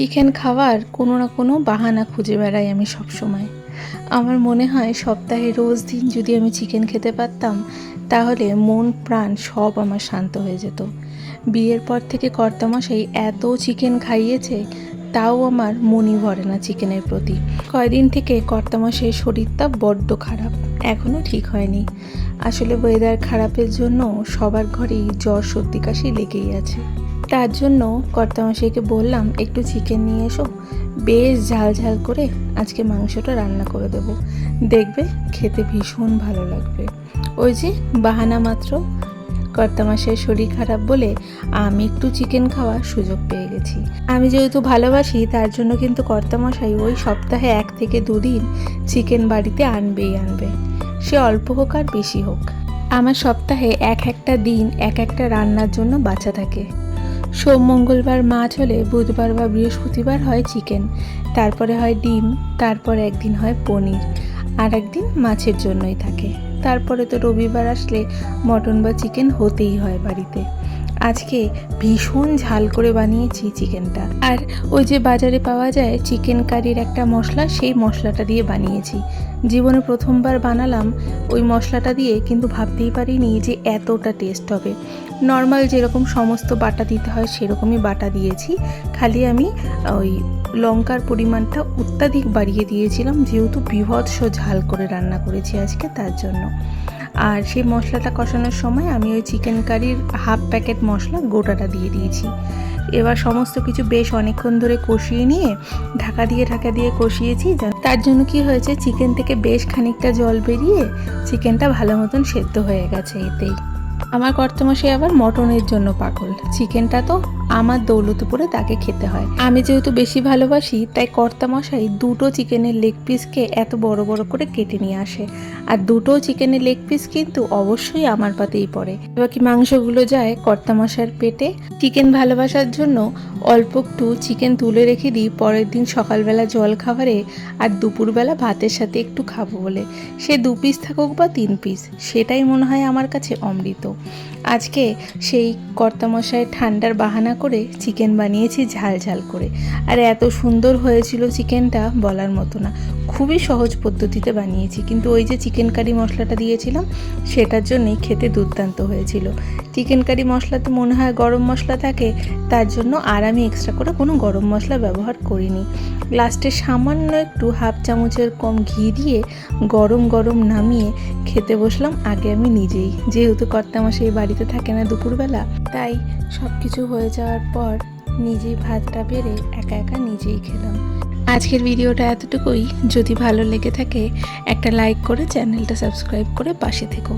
Chicken খাওয়ার কোনো না কোনো বাহানা খুঁজে বেড়াই আমি সব সময় আমার মনে হয় সপ্তাহে রোজ দিন যদি আমি চিকেন খেতে পারতাম, তাহলে মন, প্রাণ সব আমার শান্ত হয়ে যেত। বিয়ের পর থেকে কর্তামশাই এত চিকেন খাইয়েছে, তাও আমার মনই ভরে না চিকেনের প্রতি। কয়দিন থেকে কর্তামশাইয়ের শরীরটা বড্ড খারাপ এখনও ঠিক হয়নি। আসলে ওয়েদার খারাপের জন্য সবার ঘরেই জ্বর, সর্দি, কাশি লেগেই আছে। তার জন্য কর্তামশাইকে বললাম, একটু চিকেন নিয়ে এসো। বেশ ঝাল ঝাল করে আজকে মাংসটা রান্না করে দেব। দেখবে খেতে ভীষণ ভালো লাগবে। ওই যে বাহানা মাত্র। কর্তামশাই শরীর খারাপ বলে আমি একটু চিকেন খাওয়ার সুযোগ পেয়ে গেছি। আমি যেহেতু ভালোবাসি, তার জন্য কিন্তু কর্তামশাই ওই সপ্তাহে এক থেকে দুদিন চিকেন বাড়িতে আনবেই আনবে। সে অল্প হোক আর বেশি হোক। আমার সপ্তাহে এক একটা দিন, এক একটা রান্নার জন্য বাঁচা থাকে। সোম, মঙ্গলবার মাছ হলে বুধবার বা বৃহস্পতিবার হয় চিকেন। তারপরে হয় ডিম, তারপর একদিন হয় পনির, আর একদিন মাছের জন্যই থাকে। তারপরে তো রবিবার আসলে মটন বা চিকেন হতেই হয় বাড়িতে। আজকে ভীষণ ঝাল করে বানিয়েছি চিকেনটা। আর ওই যে বাজারে পাওয়া যায় চিকেন কারির একটা মশলা, সেই মশলাটা দিয়ে বানিয়েছি। জীবনে প্রথমবার বানালাম, ওই মশলাটা দিয়ে কিন্তু ভাবতেই পারিনি যে এতটা টেস্ট হবে। নর্মাল যেরকম সমস্ত বাটা দিতে হয় সেরকমই বাটা দিয়েছি। খালি আমি ওই লঙ্কার পরিমাণটা অত্যাধিক বাড়িয়ে দিয়েছিলাম, যেহেতু বিভৎস ঝাল করে রান্না করেছি আজকে তার জন্য। আর সেই মশলাটা কষানোর সময় আমি ওই চিকেন কারির হাফ প্যাকেট মশলা গোটাটা দিয়ে দিয়েছি। এবার সমস্ত কিছু বেশ অনেকক্ষণ ধরে কষিয়ে নিয়ে ঢাকা দিয়ে ঢাকা দিয়ে কষিয়েছি তার জন্য কি হয়েছে চিকেন থেকে বেশ খানিকটা জল বেরিয়ে চিকেনটা ভালো মতন সেদ্ধ হয়ে গেছে এতেই। আমার কর্তমশাই আবার মটনের জন্য পাগল। চিকেনটা তো আমার দৌলতপুরে তাকে খেতে হয়। আমি যেহেতু বেশি ভালোবাসি, তাই কর্তামশাই দুটো চিকেনের লেগ পিসকে এত বড় বড় করে কেটে নিয়ে আসে। আর দুটো চিকেনের লেগ পিস কিন্তু অবশ্যই আমার পাতেই পড়ে। বাকি মাংসগুলো যায় কর্তামশাইয়ের পেটে? চিকেন ভালোবাসার জন্য অল্প একটু চিকেন তুলে রেখে দিই, পরের দিন সকালবেলা জল খাবারে আর দুপুরবেলা ভাতের সাথে একটু খাব বলে। সে দু পিস থাকুক বা তিন পিস সেটাই মনে হয় আমার কাছে অমৃত। আজকে সেই কর্তামশায় ঠান্ডার বাহানা করে চিকেন বানিয়েছি ঝাল ঝাল করে। আর এত সুন্দর হয়েছিল চিকেনটা বলার মতো না। খুবই সহজ পদ্ধতিতে বানিয়েছি। কিন্তু ওই যে চিকেন কারি মশলাটা দিয়েছিলাম, সেটার জন্যই খেতে দুর্দান্ত হয়েছিল। চিকেন কারি মশলাতে মনে হয় গরম মশলা থাকে, তার জন্য আর আমি এক্সট্রা করে কোনো গরম মশলা ব্যবহার করিনি। লাস্টে সামান্য একটু হাফ চামচের কম ঘি দিয়ে গরম গরম নামিয়ে খেতে বসলাম। আগে আমি নিজেই, যেহেতু কর্তামশাই বাড়িতে থাকে না দুপুরবেলা, তাই সব কিছু হয়ে যাওয়ার পর নিজেই ভাতটা বেড়ে একা একা নিজেই খেলাম। আজকের ভিডিওটা এতটুকুই। যদি ভালো লেগে থাকে, একটা লাইক করে চ্যানেলটা সাবস্ক্রাইব করে পাশে থেকো।